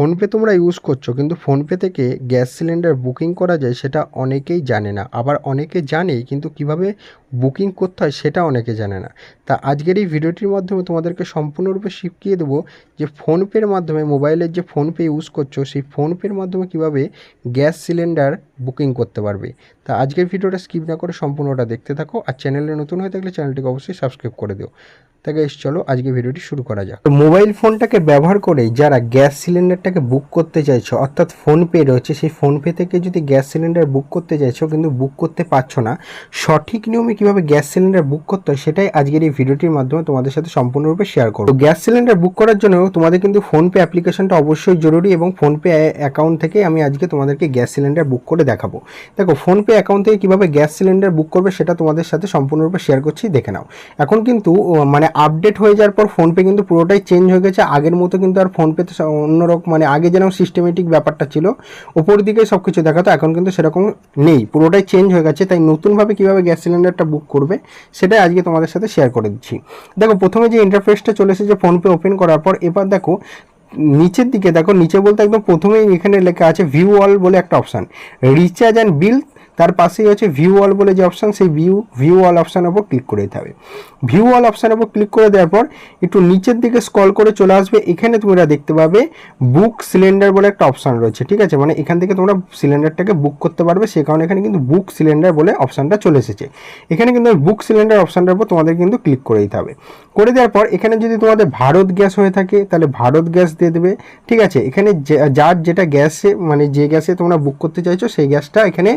PhonePe তোমরা use করছ, কিন্তু ফোনপে থেকে গ্যাস সিলিন্ডার বুকিং করা যায় সেটা অনেকেই জানে না। আবার অনেকে জানে কিন্তু কীভাবে বুকিং করতে হয় সেটা অনেকে জানে না। তা আজকের এই ভিডিওটির মাধ্যমে তোমাদেরকে সম্পূর্ণরূপে শিখিয়ে দেবো যে ফোনপের মাধ্যমে মোবাইলের যে ফোনপে ইউজ করছ, সেই ফোনপের মাধ্যমে কীভাবে গ্যাস সিলিন্ডার বুকিং করতে পারবে। তা আজকের ভিডিওটা স্কিপ না করে সম্পূর্ণটা দেখতে থাকো, আর চ্যানেলে নতুন হয়ে থাকলে চ্যানেলটিকে অবশ্যই সাবস্ক্রাইব করে দিও। তাকে এস চলো, আজকে ভিডিওটি শুরু করা যাক। তো মোবাইল ফোনটাকে ব্যবহার করে যারা গ্যাস সিলিন্ডারটাকে বুক করতে চাইছো, অর্থাৎ ফোনপে রয়েছে, সেই ফোনপে থেকে যদি গ্যাস সিলিন্ডার বুক করতে চাইছো কিন্তু বুক করতে পারছ না, সঠিক নিয়মে কীভাবে গ্যাস সিলিন্ডার বুক করতে হয় সেটাই আজকের এই ভিডিওটির মাধ্যমে তোমাদের সাথে সম্পূর্ণরূপে শেয়ার করব। তো গ্যাস সিলিন্ডার বুক করার জন্য তোমাদের কিন্তু ফোনপে অ্যাপ্লিকেশনটা অবশ্যই জরুরি এবং ফোনপে অ্যাকাউন্ট থেকে আমি আজকে তোমাদেরকে গ্যাস সিলিন্ডার বুক করে দেখাবো। দেখো ফোনপে অ্যাকাউন্ট থেকে কীভাবে গ্যাস সিলিন্ডার বুক করবে সেটা তোমাদের সাথে সম্পূর্ণরূপে শেয়ার করছি, দেখে নাও। এখন কিন্তু মানে আপডেট হয়ে যাওয়ার পর ফোনপে কিন্তু পুরোটাই চেঞ্জ হয়ে গেছে। আগের মতো কিন্তু আর ফোনপেতে অন্যরকম মানে আগে যেরকম সিস্টেমেটিক ব্যাপারটা ছিল ওপর দিকে সব কিছু দেখাতো এখন কিন্তু সেরকম নেই। পুরোটাই চেঞ্জ হয়ে গেছে। তাই নতুনভাবে কীভাবে গ্যাস সিলিন্ডারটা বুক করবে, সেটাই আজকে তোমাদের সাথে শেয়ার করে দিচ্ছি। দেখো, প্রথমে যে ইন্টারফেসটা চলে এসেছে ফোনপে ওপেন করার পর, এবার দেখো, নিচের দিকে দেখো, নিচে বলতে একদম প্রথমেই এখানে লেখা আছে ভিউ অল বলে একটা অপশান রিচার্জ অ্যান্ড বিল তার পাশেই হচ্ছে ভিউ অল বলে যে অপশান সেই ভিউ ভিউ অল অপশানের উপর ক্লিক করে দিতে হবে। ভিউ অল অপশানের ওপর ক্লিক করে দেওয়ার পর একটু নিচের দিকে স্কল করে চলে আসবে। এখানে তোমরা দেখতে পাবে বুক সিলিন্ডার বলে একটা অপশান রয়েছে, ঠিক আছে? মানে এখান থেকে তোমরা সিলিন্ডারটাকে বুক করতে পারবে। সে কারণে এখানে কিন্তু বুক সিলিন্ডার বলে অপশানটা চলে এসেছে। এখানে কিন্তু বুক সিলিন্ডার অপশানটার উপর তোমাদের কিন্তু ক্লিক করে দিতে হবে। করে দেওয়ার পর এখানে যদি তোমাদের ভারত গ্যাস হয়ে থাকে, তাহলে ভারত গ্যাস দিয়ে দেবে, ঠিক আছে? এখানে যার যেটা গ্যাসে মানে যে গ্যাসে তোমরা বুক করতে চাইছো, সেই গ্যাসটা এখানে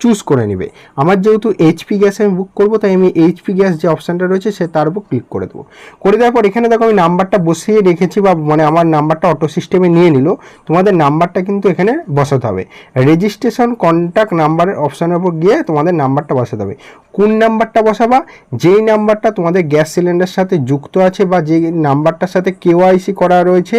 চুজ করে নেবে। আমার যেহেতু এইচপি গ্যাসে আমি বুক করব, তাই আমি এইচপি গ্যাস যে অপশানটা রয়েছে, সে তার উপর ক্লিক করে দেবো। করে দেওয়ার পর এখানে দেখো আমি নাম্বারটা বসিয়ে রেখেছি বা মানে আমার নাম্বারটা অটো সিস্টেমে নিয়ে নিল। তোমাদের নাম্বারটা কিন্তু এখানে বসাতে হবে। রেজিস্ট্রেশন কন্ট্যাক্ট নাম্বারের অপশানের উপর গিয়ে তোমাদের নাম্বারটা বসাতে হবে। কোন নাম্বারটা বসাবা? যেই নাম্বারটা তোমাদের গ্যাস সিলিন্ডার সাথে যুক্ত আছে বা যে নাম্বারটার সাথে কেওয়াইসি করা রয়েছে,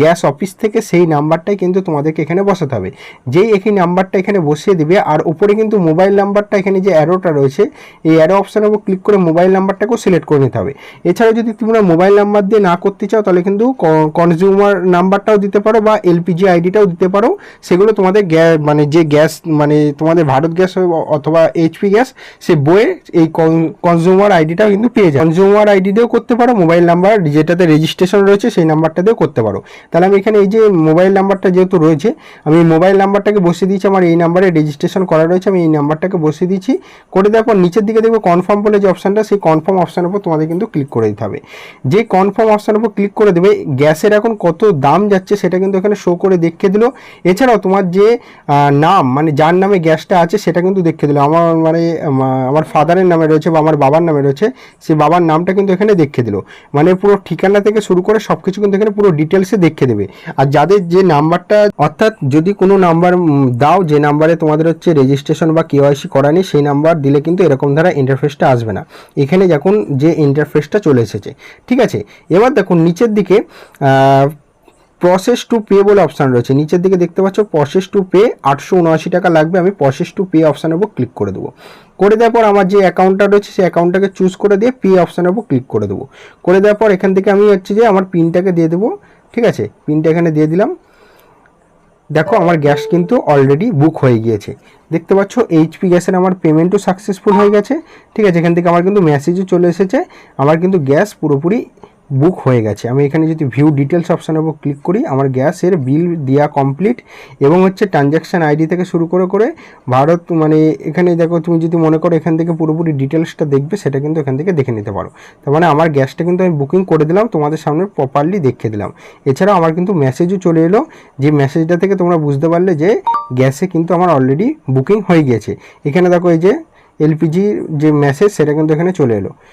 গ্যাস অফিস থেকে সেই নাম্বারটাই কিন্তু তোমাদেরকে এখানে বসাতে হবে। যেই একই নাম্বারটা এখানে বসিয়ে দিবে, আর উপরে কিন্তু মোবাইল নাম্বারটা এখানে যে অ্যারোটা রয়েছে, এই অ্যারো অপশানের উপর ক্লিক করে মোবাইল নাম্বারটাকেও সিলেক্ট করে নিতে হবে। এছাড়াও যদি তোমরা মোবাইল নাম্বার দিয়ে না করতে চাও, তাহলে কিন্তু কনজিউমার নাম্বারটাও দিতে পারো বা এলপিজি আইডিটাও দিতে পারো। সেগুলো তোমাদের গ্যাস মানে যে গ্যাস মানে তোমাদের ভারত গ্যাস অথবা এইচপি গ্যাস, সে বইয়ে এই কনজিউমার আইডিটাও কিন্তু পেয়ে যায় কনজিউমার আইডি দিয়েও করতে পারো মোবাইল নাম্বার যেটাতে রেজিস্ট্রেশন রয়েছে, সেই নাম্বারটা দিয়েও করতে পারো। তাহলে আমি এখানে এই যে মোবাইল নাম্বারটা যেহেতু রয়েছে, আমি মোবাইল নাম্বারটাকে বসিয়ে দিয়েছি, আমার এই নাম্বারে রেজিস্ট্রেশন করা রয়েছে। আমি এই নাম্বারটাকে বসিয়ে দিচ্ছি। করে দেওয়ার পর নিচের দিকে দেখবে কনফার্ম বলে যে অপশানটা সেই কনফার্ম অপশানের উপর তোমাদের কিন্তু ক্লিক করে দিতে হবে। যে কনফার্ম অপশানের উপর ক্লিক করে দেবে, গ্যাসের এখন কত দাম যাচ্ছে সেটা কিন্তু এখানে শো করে দেখিয়ে দিল। এছাড়াও তোমার যে নাম মানে যার নামে গ্যাসটা আছে সেটা কিন্তু দেখিয়ে দিল। আমার মানে আমার ফাদারের নামে রয়েছে বা আমার বাবার নামে রয়েছে, সেই বাবার নামটা কিন্তু এখানে দেখিয়ে দিল। মানে পুরো ঠিকানা থেকে শুরু করে সব কিছু কিন্তু এখানে পুরো ডিটেলসে দেখিয়ে দেবে। আর যাদের যে নাম্বারটা, অর্থাৎ যদি কোনো নাম্বার দাও, যে নাম্বারে তোমাদের হচ্ছে রেজিস্ট্রেশন বা কেওয়াইসি করানি সেই নাম্বার দিলে কিন্তু এরকম ধারা ইন্টারফেসটা আসবে না। এখানে যখন যে ইন্টারফেসটা চলে এসেছে, ঠিক আছে? এবার দেখুন নিচের দিকে প্রসেস টু পে বলে অপশান রয়েছে। নিচের দিকে দেখতে পাচ্ছ প্রসেস টু পে আটশো উনআশি টাকা লাগবে, আমি প্রসেস টু পে অপশানের উপর ক্লিক করে দেবো। করে দেওয়ার পর আমার যে অ্যাকাউন্টটা রয়েছে, সেই অ্যাকাউন্টটাকে চুজ করে দিয়ে পে অপশানের উপর ক্লিক করে দেবো। করে দেওয়ার পর এখান থেকে আমি হচ্ছে যে আমার পিনটাকে দিয়ে দেবো, ঠিক আছে? পিনটা এখানে দিয়ে দিলাম। দেখো, আমার গ্যাস কিন্তু অলরেডি বুক হয়ে গিয়েছে। দেখতে পাচ্ছ এইচপি গ্যাসের আমার পেমেন্টও সাকসেসফুল হয়ে গেছে। ঠিক আছে, এখান থেকে আমার কিন্তু মেসেজও চলে এসেছে। আমার কিন্তু গ্যাস পুরোপুরি বুক হয়ে গেছে। আমি এখানে যদি ভিউ ডিটেলস অপশানের উপর ক্লিক করি, আমার গ্যাসের বিল দেওয়া কমপ্লিট এবং হচ্ছে ট্রানজ্যাকশান আইডি থেকে শুরু করে করে ভারত মানে এখানে দেখো তুমি যদি মনে করো এখান থেকে পুরোপুরি ডিটেলসটা দেখবে, সেটা কিন্তু এখান থেকে দেখে নিতে পারো। তার মানে আমার গ্যাসটা কিন্তু আমি বুকিং করে দিলাম, তোমাদের সামনে প্রপারলি দেখিয়ে দিলাম। এছাড়াও আমার কিন্তু মেসেজও চলে এলো, যে মেসেজটা থেকে তোমরা বুঝতে পারলে যে গ্যাসে কিন্তু আমার অলরেডি বুকিং হয়ে গিয়েছে। এখানে দেখো এই যে এলপিজির যে মেসেজ সেটা কিন্তু এখানে চলে এলো।